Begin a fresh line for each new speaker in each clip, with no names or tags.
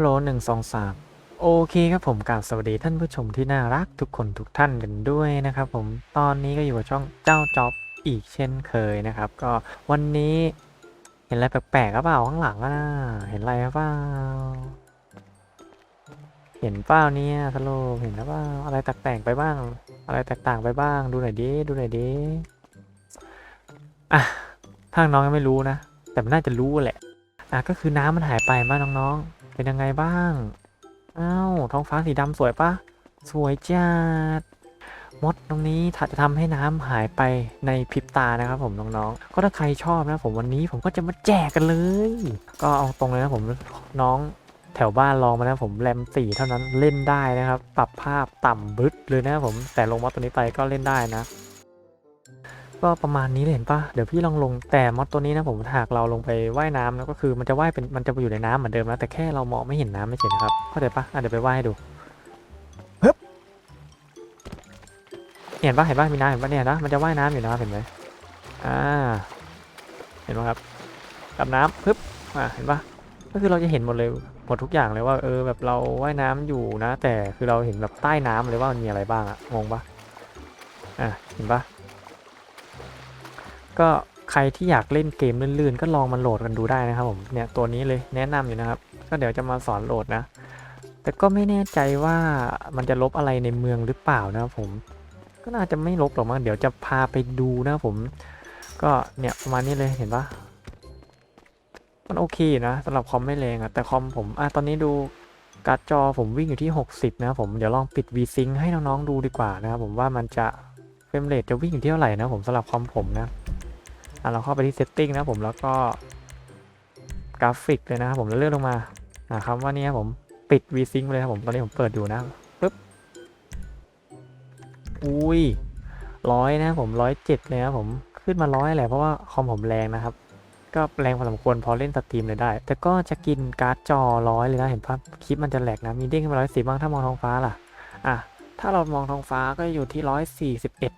โลหนึ่งสองสามโอเคครับผมกราบสวัสดีท่านผู้ชมที่น่ารักทุกคนทุกท่านกันด้วยนะครับผมตอนนี้ก็อยู่กับช่องเจ้าจ็อบอีกเช่นเคยนะครับ ก็วันนี้เห็นอะไรแปลกๆหรือเปล่าข้างหลังอะนะเห็นอะไรหรือเปล่าเห็นเปล่าเนี่ยสโลเห็นหรือเปล่าอะไรแตกๆไปบ้าง อะไรแตกต่างไปบ้าง ดูหน่อยดิดูหน่อยดิอะถ้าน้องยังไม่รู้นะ แต่มันน่าจะรู้แหละอะก็คือน้ำมันหายไปบ้าน้องๆ เป็นยังไงบ้าง อ้าว ท้องฟ้าสีดำสวยปะสวยจัด มดตรงนี้ถ้าจะทำให้น้ำหายไปในพริบตานะครับผมน้องๆ ก็ถ้าใครชอบนะผมวันนี้ผมก็จะมาแจกกันเลย ก็เอาตรงเลยนะผมน้องแถวบ้านลองมานะผมแรมสี่เท่านั้นเล่นได้นะครับ ปรับภาพต่ำบึ้ดเลยนะครับผมแต่ลงมอดตัวนี้ไปก็เล่นได้นะ ก็ประมาณนี้เลยเห็นปะเดี๋ยวพี่ลองลงแต่มอดตัวนี้นะผมหากเราลงไปว่ายน้ำนะก็คือมันจะว่ายเป็นมันจะไปอยู่ในน้ำเหมือนเดิมนะแต่แค่เรามองไม่เห็นน้ำไม่เฉยนะครับเข้าใจปะอะเดี๋ยวไปว่ายให้ดูฮึบเห็นปะเห็นปะมีน้ำเห็นปะเนี่ยนะมันจะว่ายน้ำอยู่นะครับเห็นไหมอ่าเห็นปะครับกับน้ำฮึบอ่าเห็นปะก็คือเราจะเห็นหมดเลยหมดทุกอย่างเลยว่าเออแบบเราว่ายน้ำอยู่นะ แต่คือเราเห็นแบบใต้น้ำเลยว่ามันมีอะไรบ้างอะงงปะอะเห็นปะ ก็ใครที่อยากเล่นเกมลื่นๆ ก็ลองมาโหลดกันดูได้นะครับผมเนี่ยตัวนี้เลยแนะนำอยู่นะครับ ก็เดี๋ยวจะมาสอนโหลดนะ แต่ก็ไม่แน่ใจว่ามันจะลบอะไรในเมืองหรือเปล่านะครับผมก็น่าจะไม่ลบหรอกมั้งเดี๋ยวจะพาไปดูนะครับผม ก็เนี่ยประมาณนี้เลยเห็นปะมันโอเคนะสำหรับคอมไม่แรงอะแต่คอมผมอะตอนนี้ดูการ์ดจอผมวิ่งอยู่ที่ 60 นะครับผมเดี๋ยวลองปิด VSync ให้น้องๆดูดีกว่านะครับผมว่ามันจะเฟรมเรทจะวิ่งอยู่ที่เท่าไหร่นะผมสำหรับคอมผมนะ เราเข้าไปที่ setting นะผมแล้วก็กราฟิกเลยนะครับผมแล้วเลื่อนลงมาอ่าคำว่านี้ครับผมปิด VSync ไปเลยครับผมตอนนี้ผมเปิดอยู่นะปึ๊บอุ้ยร้อยนะผมร้อยเจ็ดเลยนะครับผมขึ้นมาร้อยแหละเพราะว่าคอมผมแรงนะครับ ก็แรงพอสมควรพอเล่นสตรีมเลยได้ แต่ก็จะกินการ์ดจอร้อยเลยนะเห็นภาพคลิปมันจะแหลกนะมีเด้งขึ้นมาร้อยสิบบ้างถ้ามองท้องฟ้าล่ะอะถ้าเรามองท้องฟ้าก็อยู่ที่ร้อยสี่สิบเอ็ด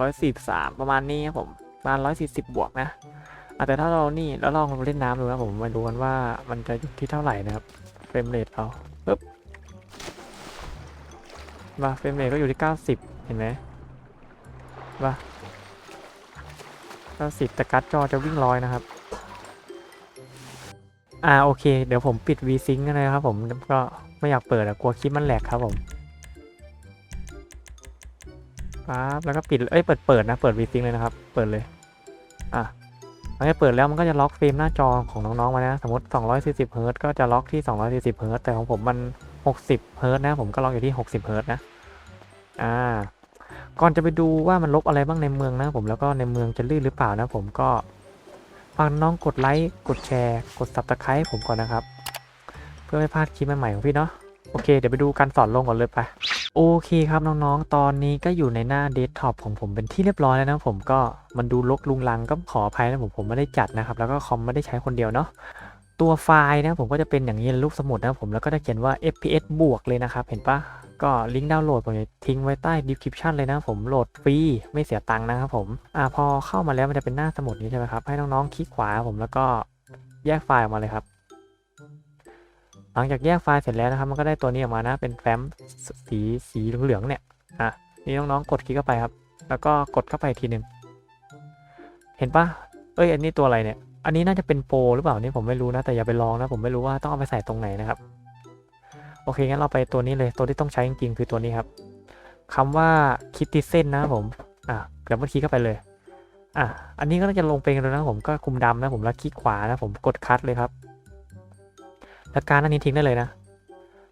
ร้อยสี่สามประมาณนี้ครับผม ประมาณร้อยสี่สิบบวกนะแต่ถ้าเรานี่แล้วลองเล่นน้ำดูนะผมมาดูกันว่ามันจะอยู่ที่เท่าไหร่นะครับเฟรมเรทเราปึ๊บมาเฟรมเรทก็อยู่ที่เก้าสิบเห็นไหมว่าเก้าสิบแต่การ์ดจอจะวิ่งร้อยนะครับ อ่าโอเค เดี๋ยวผมปิด VSync นะครับผมก็ไม่อยากเปิดอะกลัวคลิปมันแหลกครับผมปั๊บแล้วก็ปิด เอ้ย เปิดเปิดนะ เปิด VSync เลยนะครับ เปิดเลย อะมันจะเปิดแล้วมันก็จะล็อกเฟรมหน้าจอของน้องๆมานะ สมมติ 240เฮิร์ตก็จะล็อกที่ 240เฮิร์ตแต่ของผมมัน 60เฮิร์ตนะ ผมก็ล็อกอยู่ที่ 60เฮิร์ตนะ อ่า ก่อนจะไปดูว่ามันลบอะไรบ้างในเมืองนะผม แล้วก็ในเมืองจะลื่นหรือเปล่านะผมก็ฝากน้องกดไลค์ กดแชร์ กด subscribe ผมก่อนนะครับ เพื่อไม่พลาดคลิปใหม่ๆของพี่เนาะ โอเค เดี๋ยวไปดูการสอนลงก่อนเลยไป โอเคครับน้องๆ ตอนนี้ก็อยู่ในหน้าเดสก์ท็อปของผมเป็นที่เรียบร้อยแล้วนะผมก็มันดูลกลุงลังก็ขออภัยนะผมผมไม่ได้จัดนะครับ แล้วก็คอมไม่ได้ใช้คนเดียวเนาะตัวไฟล์นะผมก็จะเป็นอย่างนี้รูปสมุดนะผมแล้วก็จะเขียนว่า fps บวกเลยนะครับ เห็นปะก็ลิงก์ดาวน์โหลดผมจะทิ้งไว้ใต้ description เลยนะผมโหลดฟรีไม่เสียตังค์นะครับผมอ่าพอเข้ามาแล้วมันจะเป็นหน้าสมุดนี้ใช่ไหมครับให้น้องๆคลิกขวาผมแล้วก็แยกไฟล์ออกมาเลยครับ หลังจากแยกไฟล์เสร็จแล้วนะครับ มันก็ได้ตัวนี้ออกมานะ เป็นแฟ้มสีสีเหลืองเนี่ย อะ นี่น้องๆ กดคลิกเข้าไปครับ แล้วก็กดเข้าไปทีหนึ่ง เห็นปะเอ้ย อันนี้ตัวอะไรเนี่ย อันนี้น่าจะเป็นโปรหรือเปล่านี่ผมไม่รู้นะ แต่อย่าไปลองนะ ผมไม่รู้ว่าต้องเอาไปใส่ตรงไหนนะครับ โอเค งั้นเราไปตัวนี้เลย ตัวที่ต้องใช้จริงๆ คือตัวนี้ครับคำว่าคิดติเส้นนะผม อะเดี๋ยวมันคลิกเข้าไปเลย อะ อันนี้ก็น่าจะลงเป็นแล้วนะผม ก็คุมดำนะผม แล้วคลิกขวานะผม กดคัดเลยครับ แล้วการอันนี้ทิ้งได้เลยนะ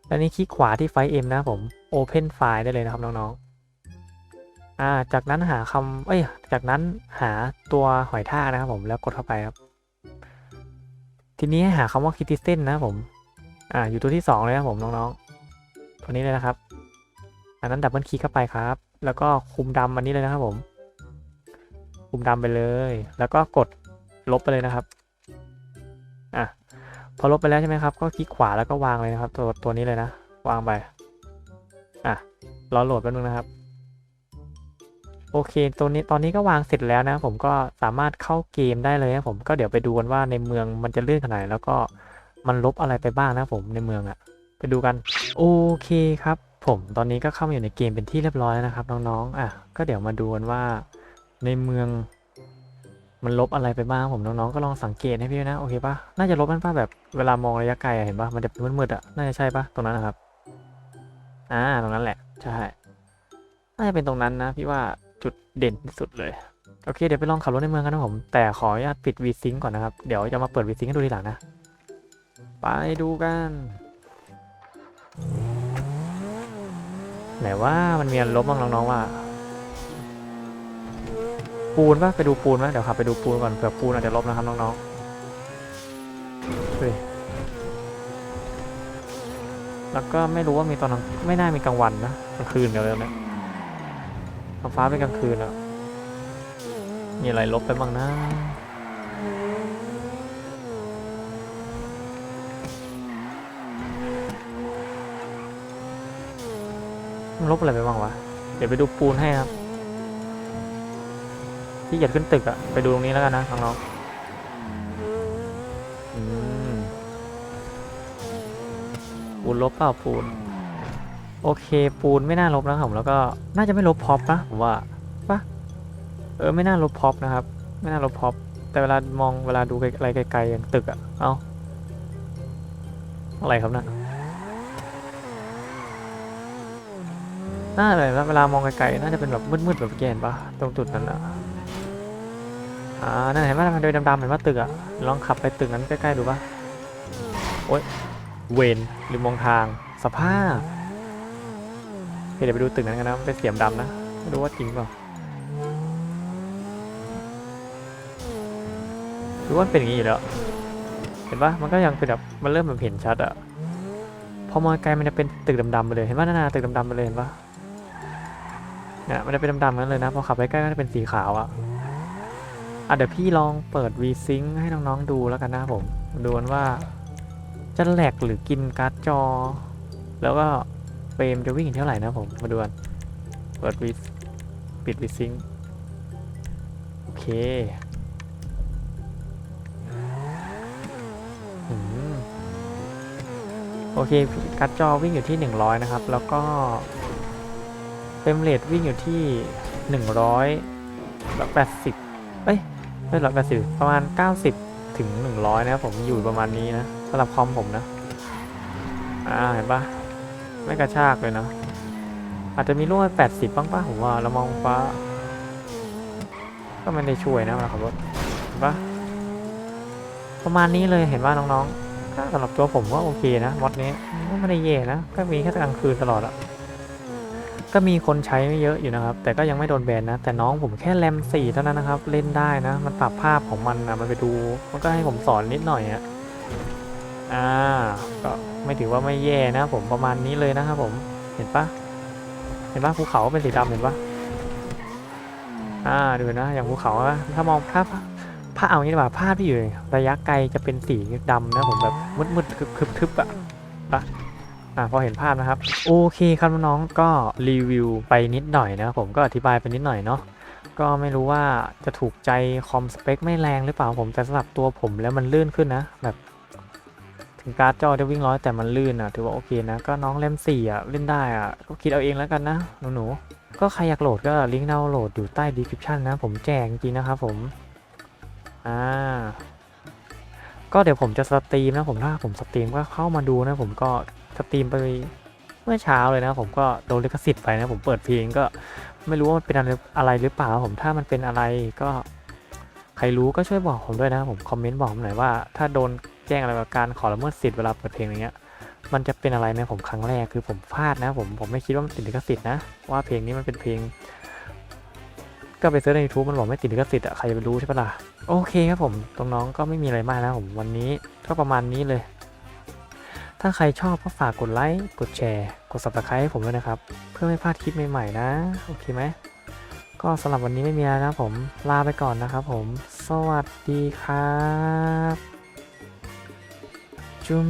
แล้วนี้คลิกขวาที่ไฟล์ M นะผม Open ไฟล์ได้เลยนะครับน้องๆอ่าจากนั้นหาคำเอ้ยจากนั้นหาตัวหอยทากนะครับผมแล้วกดเข้าไปครับ ทีนี้หาคำว่า Citizen นะผมอ่าอยู่ตัวที่สองเลยนะผมน้องๆตัวนี้เลยนะครับ อันนั้นดับเบิลคลิกเข้าไปครับ แล้วก็คุมดำอันนี้เลยนะครับผม คุมดำไปเลย แล้วก็กดลบไปเลยนะครับอะ พอลบไปแล้วใช่ไหมครับ ก็คลิกขวาแล้วก็วางเลยนะครับ ตัวตัวนี้เลยนะ วางไป อะ รอโหลดแป๊บนึงนะครับ โอเค ตัวนี้ตอนนี้ก็วางเสร็จแล้วนะ ผมก็สามารถเข้าเกมได้เลยนะผมก็เดี๋ยวไปดูกันว่าในเมืองมันจะเลื่อนขนาดไหนแล้วก็มันลบอะไรไปบ้างนะผมในเมืองอะไปดูกัน โอเคครับ ผมตอนนี้ก็เข้ามาอยู่ในเกมเป็นที่เรียบร้อยแล้วนะครับน้องๆ อะ ก็เดี๋ยวมาดูกันว่าในเมือง มันลบอะไรไปบ้างผมน้องๆก็ลองสังเกตให้พี่นะโอเคปะน่าจะลบมันปะแบบเวลามองระยะไกลเห็นปะมันจะมืดๆอะน่าจะใช่ปะตรงนั้นนะครับอ่าตรงนั้นแหละใช่น่าจะเป็นตรงนั้นนะพี่ว่าจุดเด่นที่สุดเลยโอเคเดี๋ยวไปลองขับรถในเมืองกันนะผมแต่ขออนุญาตปิด VSync ก่อนนะครับเดี๋ยวจะมาเปิด VSync ให้ดูทีหลังนะไปดูกันไหนว่ามันมีอันลบบ้างน้องๆว่า ปูนปะไปดูปูนปะเดี๋ยวขับไปดูปูนก่อนเผื่อปูนอาจจะลบนะครับน้องๆเฮ้ยแล้วก็ไม่รู้ว่ามีตอนกลางไม่น่ามีกลางวันนะกลางคืนกันเลยเนี่ยท้องฟ้าเป็นกลางคืนอะมีอะไรลบไปบ้างนะมันลบอะไรไปบ้างวะ เดี๋ยวไปดูปูนให้ครับ ที่เหยียดขึ้นตึกอะไปดูตรงนี้แล้วกันนะน้องๆอืมปูนลบเปล่าปูน โอเค ปูนไม่น่าลบนะครับผมแล้วก็น่าจะไม่ลบพ็อปนะผมว่าปะเออไม่น่าลบพ็อปนะครับ ไม่น่าลบพ็อปแต่เวลามองเวลาดูอะไรไกลๆอย่างตึกอะเอาอะไรครับนะ่ะน่าเลยนะเวลามองไกลๆน่าจะเป็นแบบมืดๆแบบเมื่อกี้เห็นปะตรงจุดนั้นอะ อ่านั่นเห็นไหมมันโดยดำๆเห็นว่าตึกอะลองขับไปตึกนั้นใกล้ๆดูปะโอ๊ยเวนหรือมองทางสภาพเเดี๋ยวไปดูตึกนั้นกันนะมันเป็นเสียมดำนะไม่รู้ว่าจริงเปล่าหรือว่าเป็นอย่างนี้อยู่แล้ว เห็นปะมันก็ยังเป็นแบบมันเริ่มแบบเห็นชัดอะพอมองไกลมันจะเป็นตึกดำๆไปเลยเห็นปะนานาตึกดำๆไปเลยเห็นปะเนี่ยมันจะเป็นดำๆนั้นเลยนะพอขับไปใกล้ก็จะเป็นสีขาวอะอะ เดี๋ยวพี่ลองเปิด V-Sync ให้น้องๆดูแล้วกันนะผม ดูนว่าจะแหลกหรือกินการ์ดจอ แล้วก็เฟรมจะวิ่งอยู่เท่าไหร่นะผมมาดูกันเปิด V ปิด V-Sync โอเคโอเคการ์ดจอวิ่งอยู่ที่ 100 นะครับ แล้วก็เฟรมเรทวิ่งอยู่ที่100แบบ80 เอ้ย ไม่ร้อยแปดสิบประมาณ 90 ถึง 100 นะครับผมอยู่ประมาณนี้นะสำหรับคอมผมนะ อ่าเห็นปะไม่กระชากเลยนะอาจจะมีร่วม80 บ้างป่ะผมว่าแล้วมองฟ้า ก็ไม่ได้ช่วยนะเวลาขับรถเห็นปะประมาณนี้เลยเห็นว่าน้องๆสำหรับตัวผมว่าโอเคนะมอดนี้ไม่ได้แย่นะก็มีแค่กลางคืนตลอดอะ ก็มีคนใช้ไม่เยอะอยู่นะครับ แต่ก็ยังไม่โดนแบนนะ แต่น้องผมแค่แรมสี่เท่านั้นนะครับ เล่นได้นะ มันปรับภาพของมันนะมันไปดู มันก็ให้ผมสอนนิดหน่อยอะอ่า ก็ไม่ถือว่าไม่แย่นะผมประมาณนี้เลยนะครับผม เห็นปะเห็นปะภูเขาเป็นสีดำเห็นปะอ่า ดูนะ อย่างภูเขาถ้ามองภาพภาพเอางี้ดีกว่าภาพที่อยู่ระยะไกลจะเป็นสีดำนะผมแบบมืดๆคึบๆอะปะ อะพอเห็นภาพนะครับ โอเคครับน้องก็รีวิวไปนิดหน่อยนะผมก็อธิบายไปนิดหน่อยเนาะก็ไม่รู้ว่าจะถูกใจคอมสเปคไม่แรงหรือเปล่าผมแต่สำหรับตัวผมแล้วมันลื่นขึ้นนะ แบบถึงการ์ดจอจะวิ่งร้อยแต่มันลื่นอะถือว่าโอเคนะก็น้องเล่มสี่อะเล่นได้อะก็คิดเอาเองแล้วกันนะหนูๆก็ใครอยากโหลดก็ลิงก์ดาวน์โหลดอยู่ใต้ description นะ ผมแจกจริงนะครับผมอ่าก็เดี๋ยวผมจะสตรีมนะผมถ้าผมสตรีมก็เข้ามาดูนะผมก็ สตรีมไปเมื่อเช้าเลยนะ ผมก็โดนลิขสิทธิ์ไปนะ ผมเปิดเพลงก็ไม่รู้ว่ามันเป็นอะไรหรือเปล่าผมถ้ามันเป็นอะไรก็ใครรู้ก็ช่วยบอกผมด้วยนะ ผมคอมเมนต์บอกผมหน่อยว่า ถ้าโดนแจ้งอะไรกับการขอละเมิดสิทธิ์เวลาเปิดเพลงอะไรเงี้ยมันจะเป็นอะไรนะผมครั้งแรกคือผมพลาดนะ ผมผมไม่คิดว่ามันติดลิขสิทธิ์นะว่าเพลงนี้มันเป็นเพลง ก็ไปเซิร์ชใน YouTube มันบอกไม่ติดลิขสิทธิ์อะใครจะไปรู้ใช่ปะล่ะโอเคครับผมตรงน้องก็ไม่มีอะไรมากนะผมวันนี้ก็ประมาณนี้เลย ถ้าใครชอบก็ฝากกดไลค์ กดแชร์ กด subscribe ให้ผมด้วยนะครับ เพื่อไม่พลาดคลิปใหม่ๆนะ โอเคไหม ก็สำหรับวันนี้ไม่มีแล้วนะผม ลาไปก่อนนะครับผม สวัสดีครับ จุ๊ม